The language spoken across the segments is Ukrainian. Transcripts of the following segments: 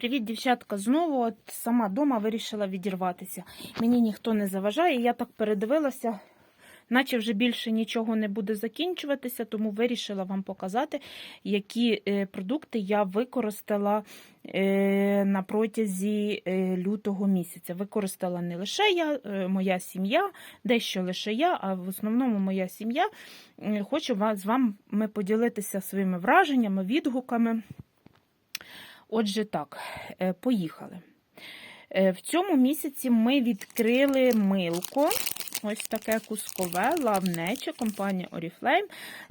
Привіт, дівчатка. Знову от сама дома вирішила відірватися. Мені ніхто не заважає. Я так передивилася, наче вже більше нічого не буде закінчуватися, тому вирішила вам показати, які е, продукти я використала е, на протязі е, лютого місяця. Використала не лише я, моя сім'я, дещо лише я, а в основному моя сім'я. Хочу з вами поділитися своїми враженнями, відгуками. Отже, так, е, поїхали. Е, В цьому місяці ми відкрили милко. Ось таке кускове, лавнече, компанія Oriflame.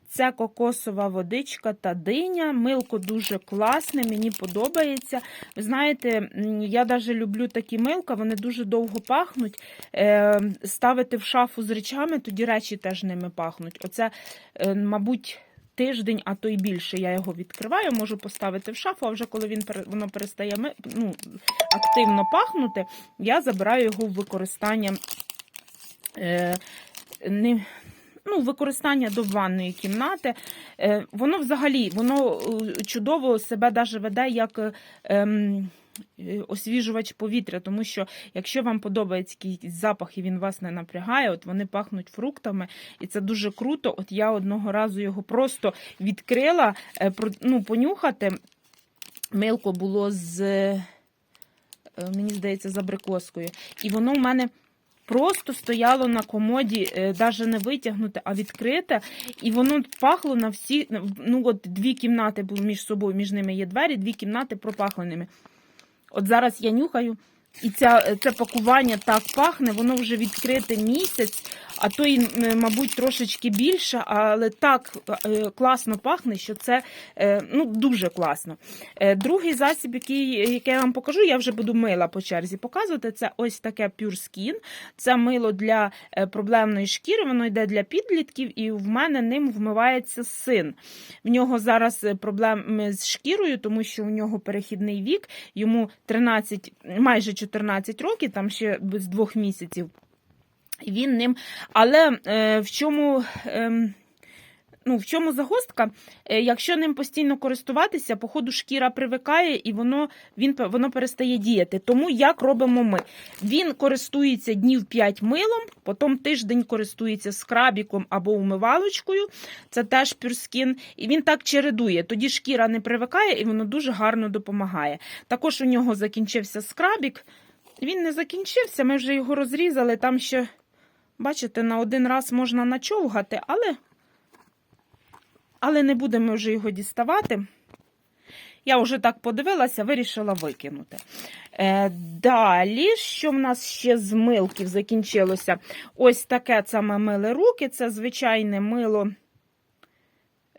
Це кокосова водичка та диня. Милко дуже класне, мені подобається. Ви знаєте, я навіть люблю такі милка, вони дуже довго пахнуть. Е, Ставити в шафу з речами, тоді речі теж ними пахнуть. Оце, мабуть, тиждень, а то й більше я його відкриваю, можу поставити в шафу, а вже коли він воно перестає ну, активно пахнути, я забираю його в використання. Е, не, ну, використання до ванної кімнати. Е, воно взагалі воно е, чудово себе даже веде як е, освіжувач повітря, тому що якщо вам подобається якийсь запах і він вас не напрягає, от вони пахнуть фруктами, і це дуже круто. От я одного разу його просто відкрила, е, ну, понюхати. Милко було з, е, мені здається, з абрикоскою. І воно в мене просто стояло на комоді, навіть не витягнуте, а відкрите. І воно пахло на всі. Ну, от дві кімнати були між собою, між ними є двері, дві кімнати пропахленими. От зараз я нюхаю, і ця, це пакування так пахне, воно вже відкрите місяць, а то й, мабуть, трошечки більше, але так е, класно пахне, що це е, ну, дуже класно. Е, Другий засіб, який, який я вам покажу, я вже буду мила по черзі показувати. Це ось таке Pure Skin. Це мило для е, проблемної шкіри, воно йде для підлітків, і в мене ним вмивається син. В нього зараз е, проблеми з шкірою, тому що у нього перехідний вік, йому 13, майже 14 років, там ще з двох місяців. Він ним. Але е, в чому. Е, Ну, в чому загостка? Е, Якщо ним постійно користуватися, по ходу шкіра привикає і воно, він, воно перестає діяти. Тому як робимо ми? Він користується днів 5 милом, потім тиждень користується скрабіком або умивалочкою. Це теж пюрскін. І він так чередує. Тоді шкіра не привикає і воно дуже гарно допомагає. Також у нього закінчився скрабік. Він не закінчився, ми вже його розрізали. Там ще, бачите, на один раз можна начовгати, але але не будемо вже його діставати. Я вже так подивилася, вирішила викинути. Е, далі, що в нас ще з милків закінчилося? Ось таке саме миле руки. Це звичайне мило,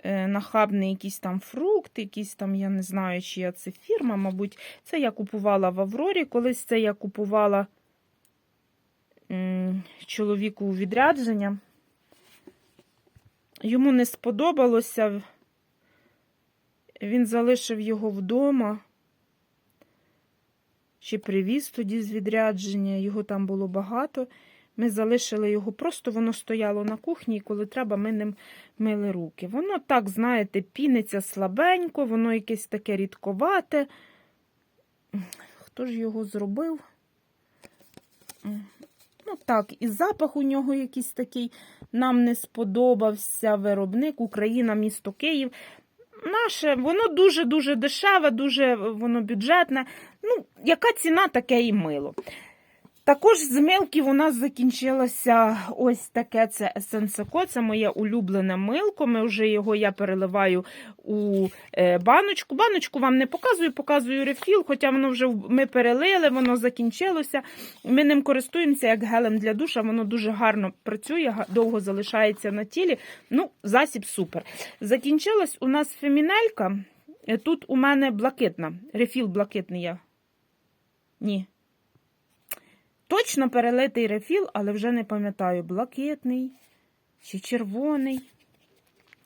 е, нахабний якийсь там фрукт, якийсь там, я не знаю, чия це фірма, мабуть, це я купувала в Аврорі. Колись це я купувала чоловіку у відрядження. Йому не сподобалося. Він залишив його вдома. Чи привіз тоді з відрядження, його там було багато. Ми залишили його, просто воно стояло на кухні, і коли треба, ми ним мили руки. Воно так, знаєте, піниться слабенько, воно якесь таке рідковате. Хто ж його зробив? Ну так, і запах у нього якийсь такий нам не сподобався. Виробник Україна, місто Київ. Наше, воно дуже-дуже дешеве, дуже воно бюджетне. Ну, яка ціна, таке і мило. Також з милків у нас закінчилося ось таке це есенсико, це моє улюблене милко. Ми вже його я переливаю у е, баночку. Баночку вам не показую, показую рефіл, хоча воно вже ми перелили, воно закінчилося. Ми ним користуємося як гелем для душа, воно дуже гарно працює, довго залишається на тілі. Ну, засіб супер. Закінчилась у нас фемінелька. Тут у мене блакитна. Рефіл блакитний я. Ні. Точно перелитий рефіл, але вже не пам'ятаю, блакитний чи червоний.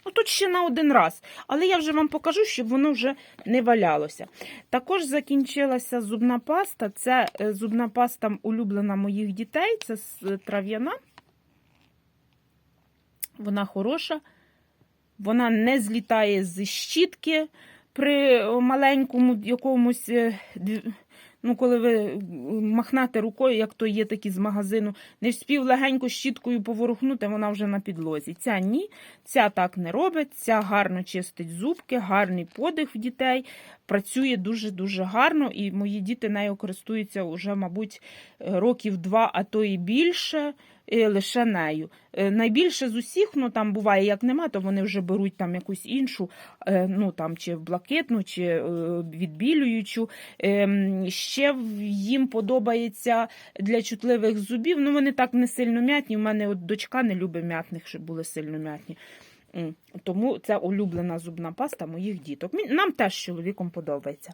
Ну, тут ще на один раз. Але я вже вам покажу, щоб воно вже не валялося. Також закінчилася зубна паста. Це е, зубна паста улюблена моїх дітей. Це с- трав'яна. Вона хороша. Вона не злітає з щітки. при маленькому якомусь, е, ну, коли ви е, махнете рукою, як то є такі з магазину, не вспів легенько щіткою поворухнути, вона вже на підлозі. Ця ні, ця так не робить, ця гарно чистить зубки, гарний подих в дітей, працює дуже-дуже гарно, і мої діти нею користуються вже, мабуть, е, років два, а то і більше. е, Лише нею. Найбільше з усіх, ну там буває, як нема, то вони вже беруть там якусь іншу, ну там чи блакитну, чи відбілюючу. Ще їм подобається для чутливих зубів. Ну вони так не сильно м'ятні. У мене от дочка не любить м'ятних, щоб були сильно м'ятні. Тому це улюблена зубна паста моїх діток. Нам теж з чоловіком подобається.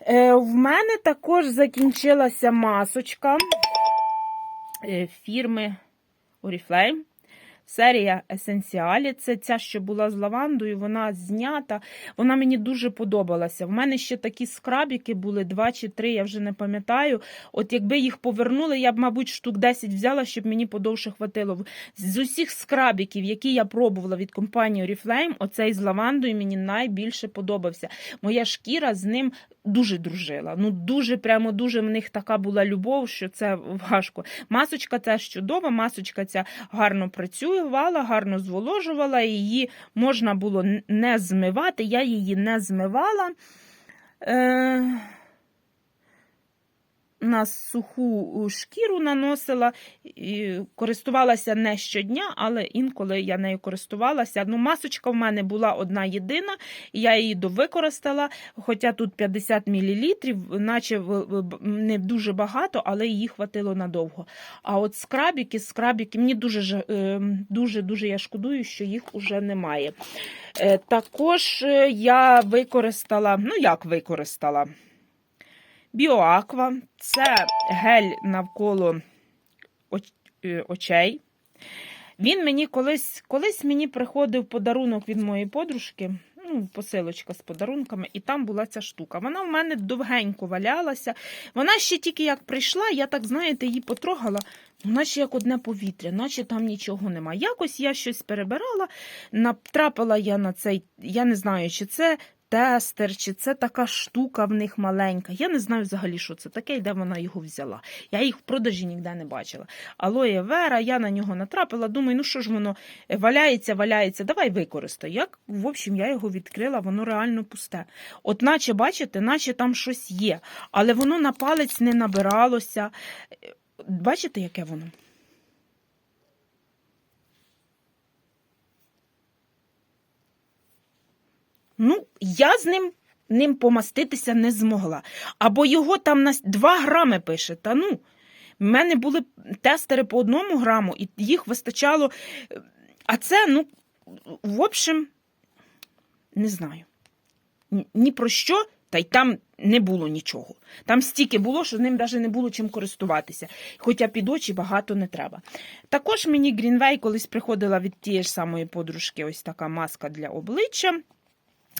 Е, в мене також закінчилася масочка е, фірми Oriflame. Серія Есенціалі. Це ця, що була з лавандою, вона знята. Вона мені дуже подобалася. В мене ще такі скрабіки були, два чи три, я вже не пам'ятаю. От якби їх повернули, я б, мабуть, штук 10 взяла, щоб мені подовше хватило. З усіх скрабіків, які я пробувала від компанії Oriflame, оцей з лавандою мені найбільше подобався. Моя шкіра з ним дуже дружила. Ну, дуже, прямо дуже в них така була любов, що це важко. Масочка ця чудова, масочка ця гарно працювала, гарно зволожувала, її можна було не змивати, я її не змивала. Е... На суху шкіру наносила, і користувалася не щодня, але інколи я нею користувалася. Ну, масочка в мене була одна єдина, я її довикористала, хоча тут 50 мл, наче не дуже багато, але її хватило надовго. А от скрабіки, скрабіки, мені дуже е, дуже, дуже я шкодую, що їх уже немає. Е, Також е, я використала, ну як використала? Біоаква це гель навколо е, очей. Він мені колись, колись мені приходив подарунок від моєї подружки, ну, посилочка з подарунками, і там була ця штука. Вона в мене довгенько валялася. Вона ще тільки як прийшла, я так, знаєте, її потрогала, ну, наче як одне повітря, наче там нічого нема. Якось я щось перебирала, натрапила я на цей, я не знаю, чи це тестер, чи це така штука в них маленька. Я не знаю взагалі, що це таке і де вона його взяла. Я їх в продажі ніде не бачила. Алоє Вера, я на нього натрапила, думаю, ну що ж воно е, валяється, валяється, давай використай. Як, в общем, я його відкрила, воно реально пусте. От наче, бачите, наче там щось є, але воно на палець не набиралося. Е, Бачите, яке воно? Ну, я з ним, ним помаститися не змогла. Або його там на 2 грами пише. Та ну, в мене були тестери по одному граму, і їх вистачало. А це, ну, в общем, не знаю. Ні- про що, та й там не було нічого. Там стільки було, що ним навіть не було чим користуватися. Хоча під очі багато не треба. Також мені Greenway колись приходила від тієї ж самої подружки ось така маска для обличчя.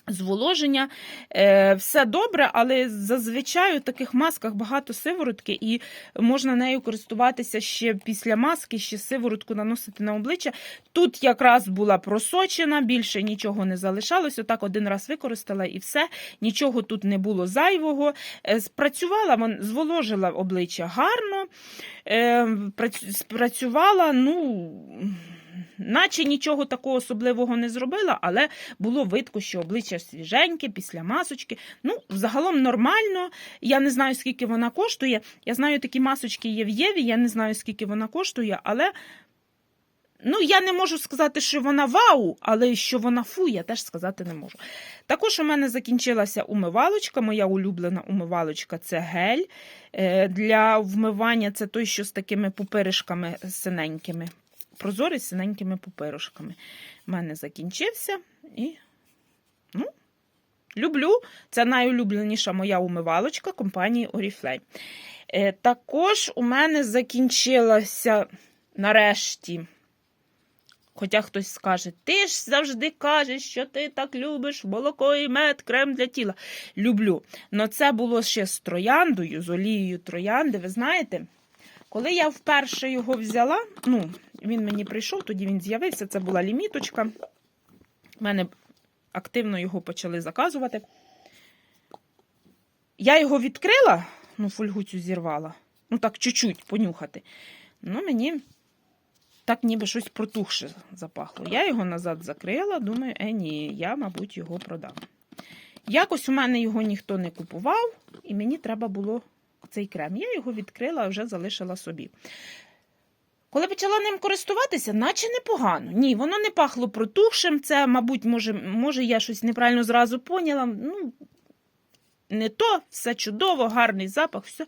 Зволоження, е, все добре, але зазвичай у таких масках багато сиворотки, і можна нею користуватися ще після маски, ще сиворотку наносити на обличчя. Тут якраз була просочена, більше нічого не залишалось. Отак один раз використала і все. Нічого тут не було зайвого. Е, Спрацювала, зволожила обличчя гарно, е, спрацювала, ну. Наче нічого такого особливого не зробила, але було видко, що обличчя свіженьке після масочки. Ну, загалом нормально. Я не знаю, скільки вона коштує. Я знаю, такі масочки є в Єві, я не знаю, скільки вона коштує, але. Ну, я не можу сказати, що вона вау, але що вона фу, я теж сказати не можу. Також у мене закінчилася умивалочка, моя улюблена умивалочка це гель. Е, Для вмивання це той, що з такими пупиришками синенькими. Прозорий з синенькими пупиришками. У мене закінчився і. Ну, люблю. Це найулюбленіша моя умивалочка компанії Oriflame. Е, також у мене закінчилася нарешті. Хоча хтось скаже, ти ж завжди кажеш, що ти так любиш молоко і мед, крем для тіла. Люблю. Но це було ще з трояндою, з олією троянди. Ви знаєте, коли я вперше його взяла, ну, він мені прийшов, тоді він з'явився, це була ліміточка. У мене активно його почали заказувати. Я його відкрила, ну, фольгу цю зірвала. Ну, так, чуть-чуть понюхати. Ну, мені так ніби щось протухше запахло. Я його назад закрила, думаю, е, ні, я, мабуть, його продам. Якось у мене його ніхто не купував, і мені треба було цей крем. Я його відкрила, а вже залишила собі. Коли почала ним користуватися, наче непогано. Ні, воно не пахло протухшим. Це, мабуть, може, може я щось неправильно зразу поняла. Ну, не то, все чудово, гарний запах, все.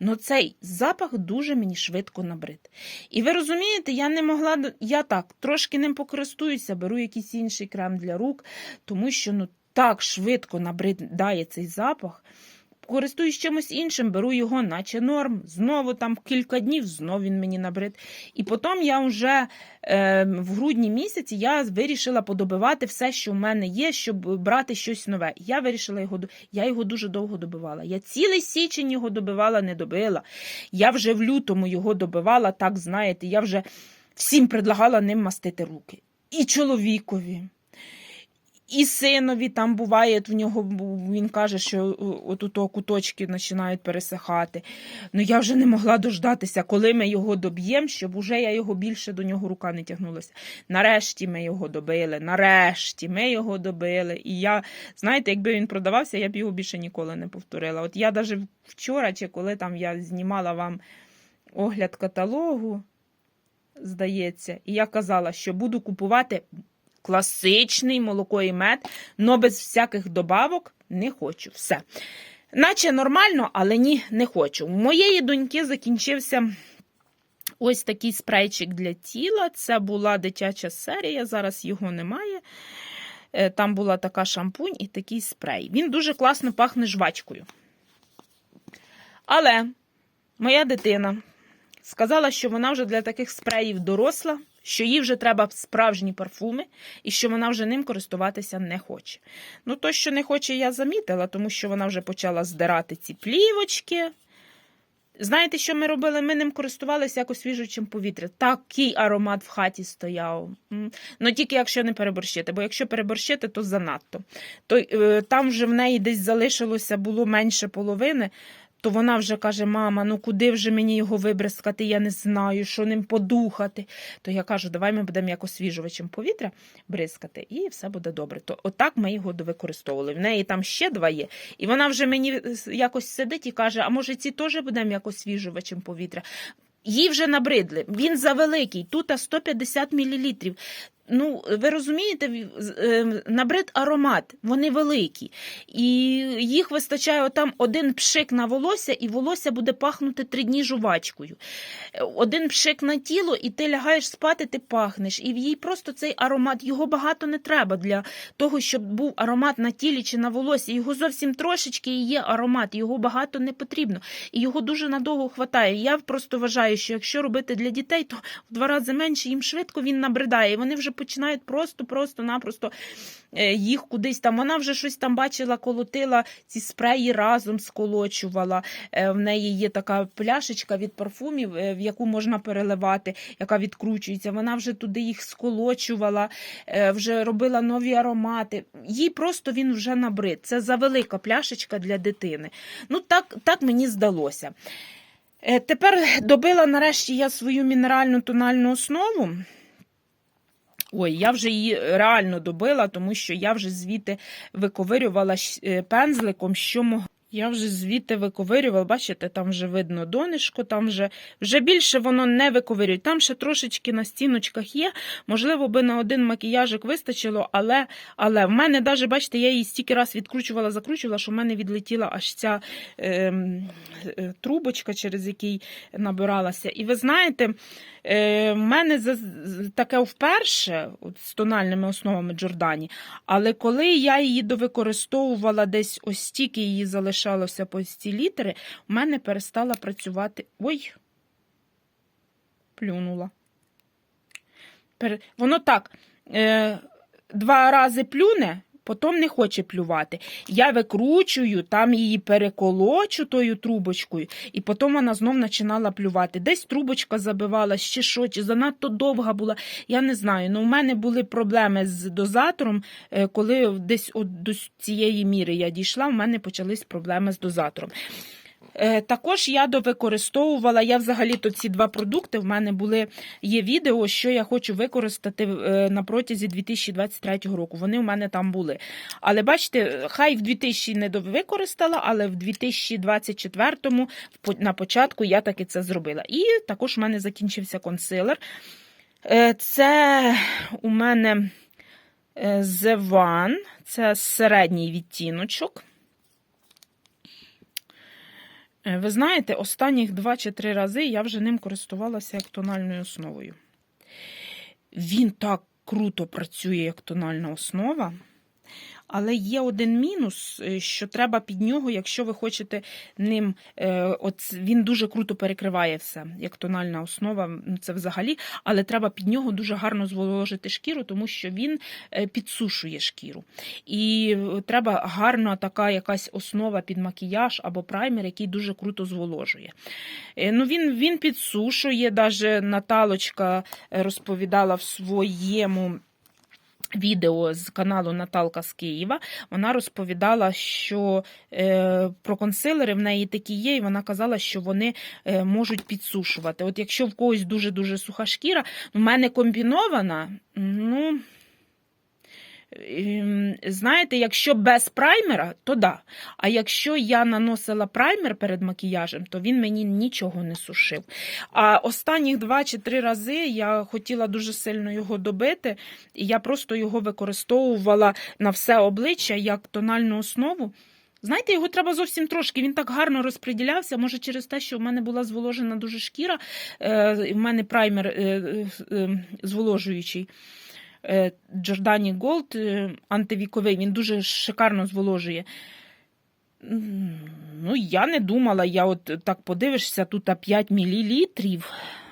Но цей запах дуже мені швидко набрид. І ви розумієте, я не могла, я так, трошки ним покористуюся, беру якийсь інший крем для рук, тому що ну, так швидко набридає цей запах. Користуюсь чимось іншим, беру його, наче норм. Знову там кілька днів, знову він мені набрид. І потім я вже е, в грудні місяці я вирішила подобивати все, що в мене є, щоб брати щось нове. Я вирішила його я його дуже довго добивала. Я цілий січень його добивала, не добила. Я вже в лютому його добивала, так знаєте, я вже всім предлагала ним мастити руки. І чоловікові. І синові там буває, в нього він каже, що от у куточки починають пересихати. Ну я вже не могла дождатися, коли ми його доб'ємо, щоб уже я його більше до нього рука не тягнулася. Нарешті ми його добили. Нарешті ми його добили. І я, знаєте, якби він продавався, я б його більше ніколи не повторила. От я навіть вчора, чи коли там я знімала вам огляд каталогу, здається, і я казала, що буду купувати класичний молоко і мед, но без всяких добавок не хочу. Все. Наче нормально, але ні, не хочу. У моєї доньки закінчився ось такий спрейчик для тіла. Це була дитяча серія, зараз його немає. Е, Там була така шампунь і такий спрей. Він дуже класно пахне жвачкою. Але моя дитина сказала, що вона вже для таких спреїв доросла, що їй вже треба справжні парфуми, і що вона вже ним користуватися не хоче. Ну, то, що не хоче, я замітила, тому що вона вже почала здирати ці плівочки. Знаєте, що ми робили? Ми ним користувалися якось свіжучим повітря. Такий аромат в хаті стояв. Ну тільки якщо не переборщити, бо якщо переборщити, то занадто. То, е, там вже в неї десь залишилося було менше половини, то вона вже каже: мама, ну куди вже мені його вибризкати? Я не знаю, що ним подухати. То я кажу, давай ми будемо як освіжувачем повітря бризкати, і все буде добре. То отак ми його використовували. В неї там ще два є. І вона вже мені якось сидить і каже: а може ці теж будемо як освіжувачем повітря? Їй вже набридли. Він завеликий, тут 150 мл. Ну, ви розумієте, е, набрид аромат, вони великі. І їх вистачає отам один пшик на волосся, і волосся буде пахнути три дні жувачкою. Один пшик на тіло, і ти лягаєш спати, ти пахнеш. І в їй просто цей аромат, його багато не треба для того, щоб був аромат на тілі чи на волосі. Його зовсім трошечки і є аромат, його багато не потрібно. І його дуже надовго хватає. Я просто вважаю, що якщо робити для дітей, то в два рази менше їм швидко він набридає. Вони вже починають просто-просто-напросто е, їх кудись там. Вона вже щось там бачила, колотила, ці спреї разом сколочувала. Е, В неї є така пляшечка від парфумів, е, в яку можна переливати, яка відкручується. Вона вже туди їх сколочувала, вже робила нові аромати. Їй просто він вже набрид. Це завелика пляшечка для дитини. Ну, так, так мені здалося. Тепер добила нарешті я свою мінеральну тональну основу. Ой, я вже її реально добила, тому що я вже звідти виковирювала е, пензликом, що могла. Я вже звідти виковирювала, бачите, там вже видно донишко, там вже, вже більше воно не виковирює. Там ще трошечки на стіночках є. Можливо, би на один макіяжик вистачило, але, але в мене навіть, бачите, я її стільки раз відкручувала, закручувала, що в мене відлетіла аж ця ем, е, трубочка, через який набиралася. І ви знаєте, е, в мене за- таке вперше от, з тональними основами Джордані, але коли я її довикористовувала десь ось стільки її залишалося по ці літери, у мене перестала працювати. Ой, плюнула. Воно так. Е, два рази плюне, потім не хоче плювати. Я викручую, там її переколочу тою трубочкою, і потім вона знов починала плювати. Десь трубочка забивала, ще що, чи занадто довга була. Я не знаю. Ну, у мене були проблеми з дозатором, е, коли десь от до цієї міри я дійшла, у мене почались проблеми з дозатором. Е, Також я довикористовувала, я взагалі-то ці два продукти в мене були, є відео, що я хочу використати е, на протязі 2023 року. Вони в мене там були. Але бачите, хай в 2000 не використала, але в 2024 на початку я таки це зробила. І також в мене закінчився консилер. Е, Це у мене The One, це середній відтіночок. Е, Ви знаєте, останніх 2 чи 3 рази я вже ним користувалася як тональною основою. Він так круто працює як тональна основа. Але є один мінус, е, що треба під нього, якщо ви хочете ним, е, от він дуже круто перекриває все, як тональна основа, це взагалі, але треба під нього дуже гарно зволожити шкіру, тому що він е, підсушує шкіру. І треба гарна така якась основа під макіяж або праймер, який дуже круто зволожує. Ну, він, він підсушує, навіть Наталочка розповідала в своєму відео з каналу Наталка з Києва. Вона розповідала, що е, про консилери в неї такі є, і вона казала, що вони е, можуть підсушувати. От якщо в когось дуже-дуже суха шкіра, в мене комбінована, ну. Ем, Знаєте, якщо без праймера, то да. А якщо я наносила праймер перед макіяжем, то він мені нічого не сушив. А останніх два чи три рази я хотіла дуже сильно його добити, і я просто його використовувала на все обличчя як тональну основу. Знаєте, його треба зовсім трошки. Він так гарно розподілявся. Може, через те, що в мене була зволожена дуже шкіра, е, в мене праймер е, е, зволожуючий. Е, Giordani Gold е, антивіковий, він дуже шикарно зволожує. Ну, я не думала, я от так подивишся, тут 5 мл,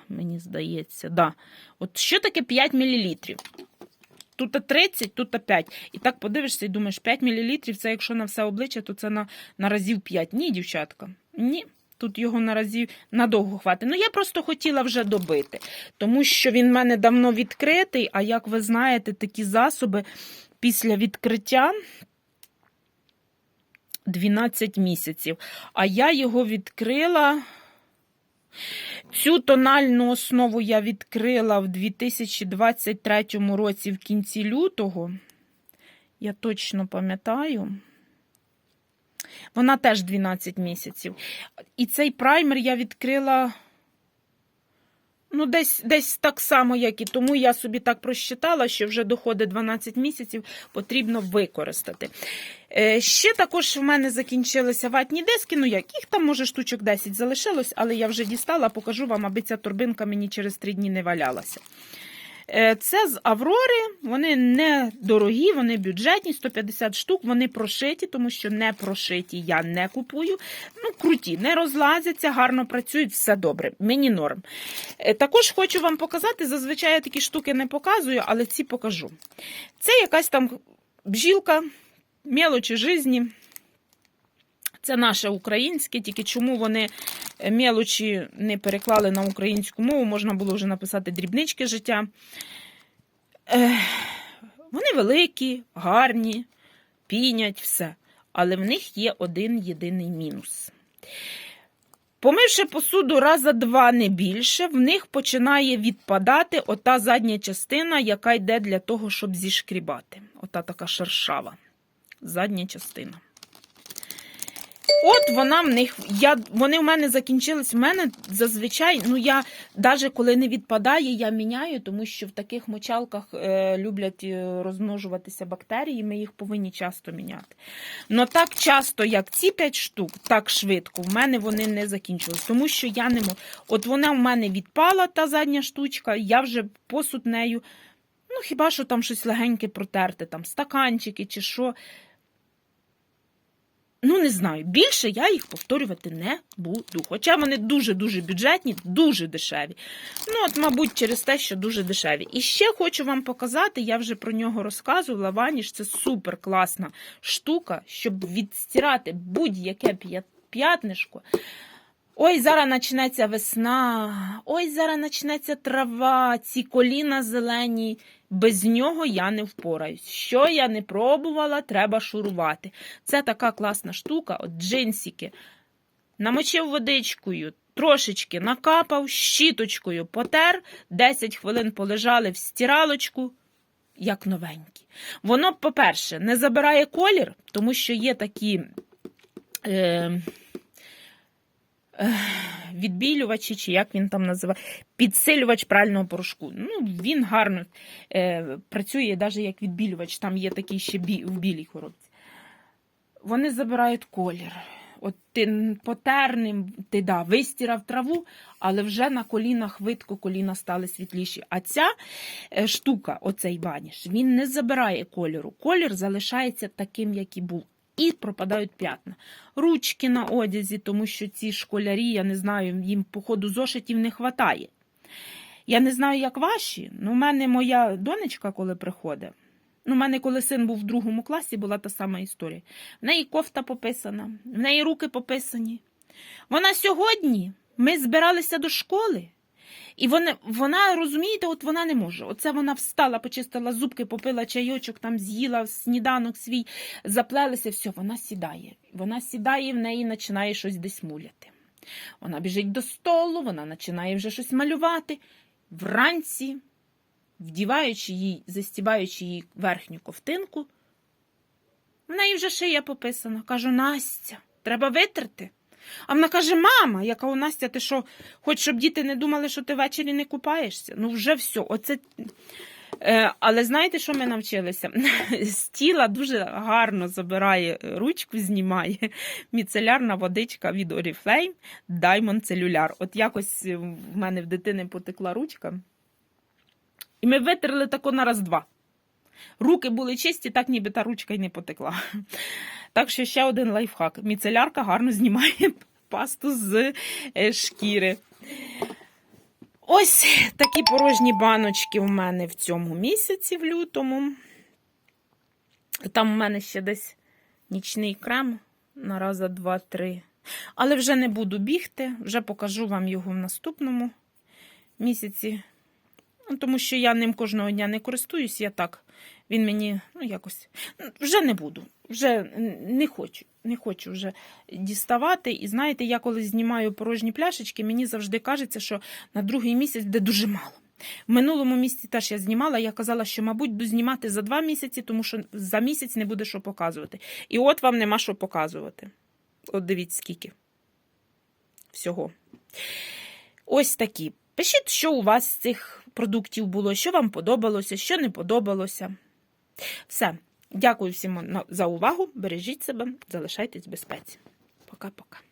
мені здається, да. От що таке 5 мл? Тут 30, тут 5. І так подивишся і думаєш, 5 мл це якщо на все обличчя, то це на, на разів 5. Ні, дівчатка. Ні. Тут його на разів надовго хватить. Ну, я просто хотіла вже добити, тому що він в мене давно відкритий, а як ви знаєте, такі засоби після відкриття 12 місяців. А я його відкрила. Цю тональну основу я відкрила в 2023 році в кінці лютого. Я точно пам'ятаю. Вона теж 12 місяців. І цей праймер я відкрила. Ну, десь, десь так само, як і тому я собі так просчитала, що вже доходить 12 місяців, потрібно використати. Е, ще також в мене закінчилися ватні диски. Ну, як їх там, може, штучок 10 залишилось, але я вже дістала, покажу вам, аби ця торбинка мені через 3 дні не валялася. Е, Це з Аврори, вони не дорогі, вони бюджетні, 150 штук, вони прошиті, тому що не прошиті я не купую. Ну, круті, не розлазяться, гарно працюють, все добре. Мені норм. Е, Також хочу вам показати, зазвичай я такі штуки не показую, але ці покажу. Це якась там бжілка, мелочі жизні. Це наше українське, тільки чому вони мелочі не переклали на українську мову, можна було вже написати дрібнички життя. Вони великі, гарні, пінять, все. Але в них є один єдиний мінус. Помивши посуду раза два не більше, в них починає відпадати ота задня частина, яка йде для того, щоб зішкрібати. Ота така шершава. Задня частина. От вона в них, я, вони в мене закінчились. В мене зазвичай, ну я навіть коли не відпадає, я міняю, тому що в таких мочалках е, люблять е, розмножуватися бактерії, ми їх повинні часто міняти. Но так часто, як ці 5 штук, так швидко, в мене вони не закінчились, тому що я не можу. От вона в мене відпала, та задня штучка, я вже посуд нею, ну хіба що там щось легеньке протерти, там стаканчики чи що. Ну, не знаю, більше я їх повторювати не буду. Хоча вони дуже-дуже бюджетні, дуже дешеві. Ну, от, мабуть, через те, що дуже дешеві. І ще хочу вам показати, я вже про нього розказувала. Ваніш це супер класна штука, щоб відстирати будь-яке п'я- п'ятнишко. Ой, зараз почнеться весна, ой, зараз почнеться трава, ці коліна зелені. Без нього я не впораюсь. Що я не пробувала, треба шурувати. Це така класна штука, от джинсики. Намочив водичкою, трошечки накапав, щіточкою потер, 10 хвилин полежали в стиралочку, як новенькі. Воно, по-перше, не забирає колір, тому що є такі. Е, Відбілювачі, чи як він там називає, підсилювач прального порошку. Ну, він гарно е, працює, навіть як відбілювач, там є такий ще бі, в білій коробці. Вони забирають колір. От ти потерним, ти да, вистірав траву, але вже на колінах видко коліна стали світліші. А ця е, штука, оцей баніш, він не забирає кольору. Колір залишається таким, як і був. І пропадають п'ятна. Ручки на одязі, тому що ці школярі, я не знаю, їм, походу, зошитів не вистачає. Я не знаю, як ваші, але в мене моя донечка, коли приходить. Ну, у мене, коли син був в другому класі, була та сама історія. В неї кофта пописана, в неї руки пописані. Вона сьогодні, ми збиралися до школи, і вона, вона, розумієте, от вона не може. Оце вона встала, почистила зубки, попила чайочок, там з'їла сніданок свій, заплелася, все, вона сідає. Вона сідає, в неї починає щось десь муляти. Вона біжить до столу, вона починає вже щось малювати. Вранці, вдіваючи їй, застібаючи їй верхню ковтинку, в неї вже шия пописана. Кажу, Настя, треба витерти. А вона каже: мама, яка у Настя, ти що, хоч щоб діти не думали, що ти ввечері не купаєшся? Ну, вже все. Оце... Е, але знаєте, що ми навчилися? З тіла дуже гарно забирає ручку, знімає міцелярна водичка від Oriflame Diamond Cellular. От якось в мене в дитини потекла ручка. І ми витерли тако на раз-два. Руки були чисті, так ніби та ручка й не потекла. Так що ще один лайфхак. Міцелярка гарно знімає пасту з е, шкіри. Ось такі порожні баночки у мене в цьому місяці, в лютому. Там у мене ще десь нічний крем на раза два-три. Але вже не буду бігти, вже покажу вам його в наступному місяці. Ну, Тому що я ним кожного дня не користуюсь, я так. Він мені, ну, якось, вже не буду, вже не хочу, не хочу вже діставати. І знаєте, я коли знімаю порожні пляшечки, мені завжди кажеться, що на другий місяць буде дуже мало. В минулому місяці теж я знімала, я казала, що, мабуть, буду знімати за два місяці, тому що за місяць не буде що показувати. І от вам нема що показувати. От дивіться, скільки всього. Ось такі. Пишіть, що у вас з цих продуктів було, що вам подобалося, що не подобалося. Все. Дякую всім за увагу. Бережіть себе, залишайтесь в безпеці. Пока-пока.